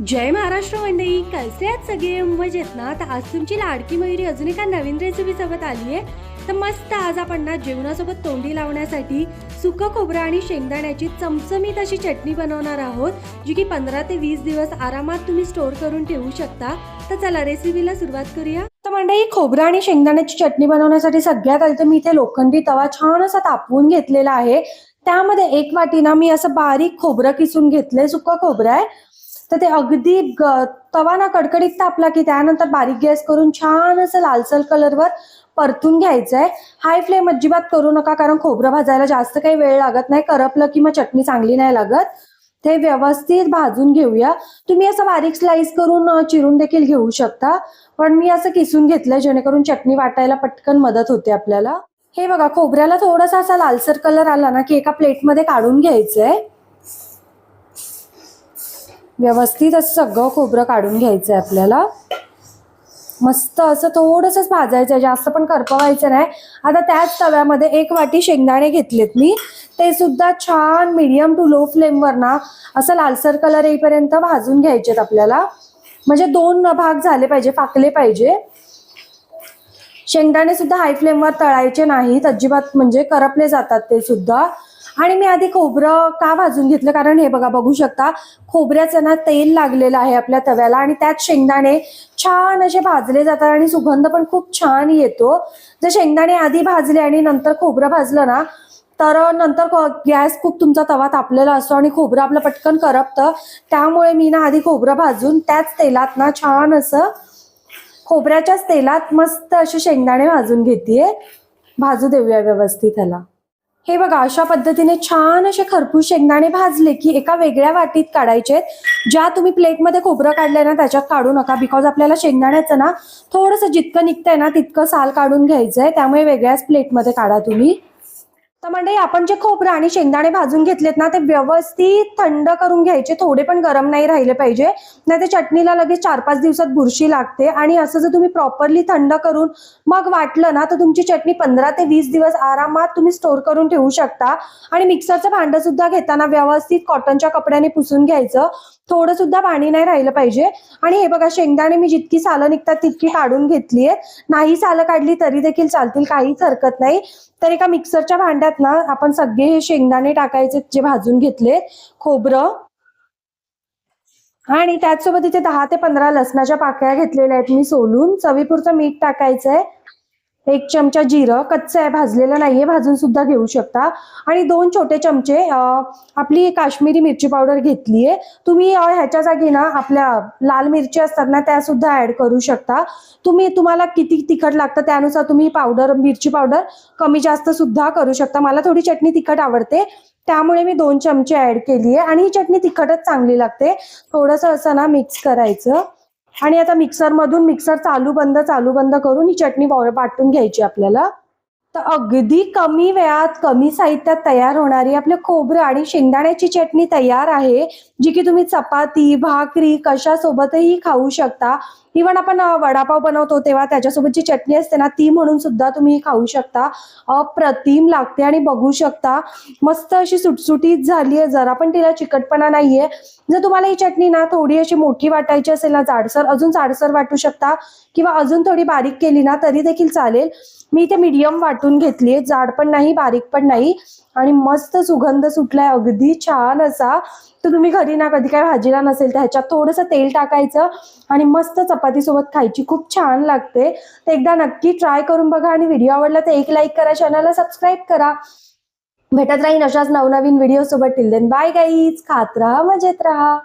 जय महाराष्ट्र मंडळी. कसे आहेत सगळे मजेत ना? तर आज तुमची लाडकी मयुरी अजून एका नवीन रेसिपी सोबत आली आहे. तर मस्त आज आपण ना जेवणासोबत तोंडी लावण्यासाठी सुकं खोबरं आणि शेंगदाण्याची चमचमीत अशी चटणी बनवणार आहोत जी की पंधरा ते वीस दिवस आरामात तुम्ही स्टोर करून ठेवू शकता. तर चला रेसिपीला सुरुवात करूया. तर मंडळी खोबरं आणि शेंगदाण्याची चटणी बनवण्यासाठी सगळ्यात आधी तर मी इथे लोखंडी तवा छान असा तापवून घेतलेला आहे. त्यामध्ये एक वाटी ना मी असं बारीक खोबरं किसून घेतलंय. सुकं खोबरं आहे. तर ते अगदी तवा ना कडकडीत तापला की त्यानंतर बारीक गॅस करून छान असं लालसर कलरवर परतून घ्यायचं आहे हाय फ्लेम अजिबात करू नका कारण खोबरं भाजायला जास्त काही वेळ लागत नाही. करपलं की मग चटणी चांगली नाही लागत. ते व्यवस्थित भाजून घेऊया. तुम्ही असं बारीक स्लाइस करून चिरून देखील घेऊ शकता. पण मी असं किसून घेतलंय जेणेकरून चटणी वाटायला पटकन मदत होते आपल्याला. हे बघा खोबऱ्याला थोडासा असा लालसर कलर आला ना की एका प्लेटमध्ये काढून घ्यायचंय. व्यवस्थित असं सगळं खोबरं काढून घ्यायचं आहे आपल्याला. मस्त असं थोडंसंच भाजायचं आहे जास्त पण करपवायचं नाही. आता त्याच तव्यामध्ये एक वाटी शेंगदाणे घेतलेत मी. ते सुद्धा छान मीडियम टू लो फ्लेमवर ना असं लालसर कलर येईपर्यंत भाजून घ्यायचेत आपल्याला. म्हणजे दोन भाग झाले पाहिजे फाकले पाहिजे. शेंगदाणे सुद्धा हाय फ्लेमवर तळायचे नाहीत अजिबात म्हणजे करपले जातात ते सुद्धा. आणि मी आधी खोबरं का भाजून घेतलं? कारण हे बघा बघू शकता खोबऱ्याचं ना तेल लागलेलं आहे आपल्या तव्याला आणि त्यात शेंगदाणे छान असे भाजले जातात आणि सुगंध पण खूप छान येतो. जर शेंगदाणे आधी भाजले आणि नंतर खोबरं भाजलं ना तर नंतर गॅस खूप तुमचा तवा तापलेला असतो आणि खोबरं आपलं पटकन करपतं. त्यामुळे मी ना आधी खोबरं भाजून त्याच तेलात ना छान असं खोबऱ्याच्याच तेलात मस्त असे शेंगदाणे भाजून घेते भाजू देऊया व्यवस्थित ह्याला. हे बघा अशा पद्धतीने छान असे खरपूस शेंगदाणे भाजले की एका वेगळ्या वाटीत काढायचे ज्या तुम्ही प्लेटमध्ये खोबरं काढलंय ना त्याच्यात काढू नका. बिकॉज आपल्याला शेंगदाण्याचं ना थोडंसं जितकं निघतंय ना तितकं साल काढून घ्यायचंय. त्यामुळे वेगळ्याच प्लेटमध्ये काढा तुम्ही. तर म्हणजे आपण जे खोबरं आणि शेंगदाणे भाजून घेतलेत ना ते व्यवस्थित थंड करून घ्यायचे. थोडे पण गरम नाही राहिले पाहिजे. नाही ते चटणीला लगेच चार पाच दिवसात बुरशी लागते. आणि असं जर तुम्ही प्रॉपरली थंड करून मग वाटलं ना तर तुमची चटणी पंधरा ते वीस दिवस आरामात तुम्ही स्टोर करून ठेवू शकता. आणि मिक्सरचं भांडं सुद्धा घेताना व्यवस्थित कॉटनच्या कपड्याने पुसून घ्यायचं. थोडं सुद्धा पाणी नाही राहिलं पाहिजे. आणि हे बघा शेंगदाणे मी जितकी सालं निघतात तितकी काढून घेतली आहेत नाही सालं काढली तरी देखील चालतील काहीच हरकत नाही. तर एका मिक्सरच्या भांड्यात ना आपण सगळे हे शेंगदाणे टाकायचे जे भाजून घेतले खोबरं. आणि त्याचसोबत इथे दहा ते पंधरा लसणाच्या पाकळ्या घेतलेल्या आहेत मी सोलून. चवीपुरचं मीठ टाकायचंय. एक चमचा जिरं कच्चं आहे भाजलेलं नाहीये भाजून सुद्धा घेऊ शकता. आणि दोन छोटे चमचे आपली काश्मीरी मिरची पावडर घेतली आहे तुम्ही ह्याच्या जागी ना आपल्या लाल मिरची असतात ना त्या सुद्धा ऍड करू शकता. तुम्ही तुम्हाला किती तिखट लागतं त्यानुसार तुम्ही पावडर मिरची पावडर कमी जास्त सुद्धा करू शकता. मला थोडी चटणी तिखट आवडते. त्यामुळे मी दोन चमचे ऍड केली आहे आणि ही चटणी तिखटच चांगली लागते. थोडंसं असं ना मिक्स करायचं. आणि आता मिक्सर मधून मिक्सर चालू बंद चालू बंद करून ही चटणी वाटून घ्यायची आपल्याला. तर अगदी कमी वेळात कमी साहित्यात तयार होणारी आपलं खोबरं आणि शेंगदाण्याची चटणी तयार आहे जी की तुम्ही चपाती भाकरी कशासोबतही खाऊ शकता. इव्हन आपण वडापाव बनवतो तेव्हा त्याच्यासोबत जी चटणी असते ना ती म्हणून सुद्धा तुम्ही खाऊ शकता. अप्रतिम लागते आणि बघू शकता. मस्त अशी सुटसुटीत झाली आहे जरा पण तिला चिकटपणा नाहीये. जर तुम्हाला ही चटणी ना थोडी अशी मोठी वाटायची असेल ना जाडसर अजून जाडसर वाटू शकता किंवा अजून थोडी बारीक केली ना तरी देखील चालेल. मी इथे मीडियम वाटून घेतली जाड पण नाही बारीक पण नाही. आणि मस्त सुगंध सुटलाय. अगदी छान असा. तर तुम्ही घरी ना कधी काय भाजीला नसेल तर ह्याच्यात थोडंसं तेल टाकायचं आणि मस्त चपातीसोबत खायची. खूप छान लागते. तर एकदा नक्की ट्राय करून बघा आणि व्हिडिओ आवडला तर एक लाईक करा चॅनलला सबस्क्राईब करा. भेटत राहीन अशाच नवनवीन व्हिडिओ सोबत. टिल देन बाय गाईज खात राहा मजेत राहा.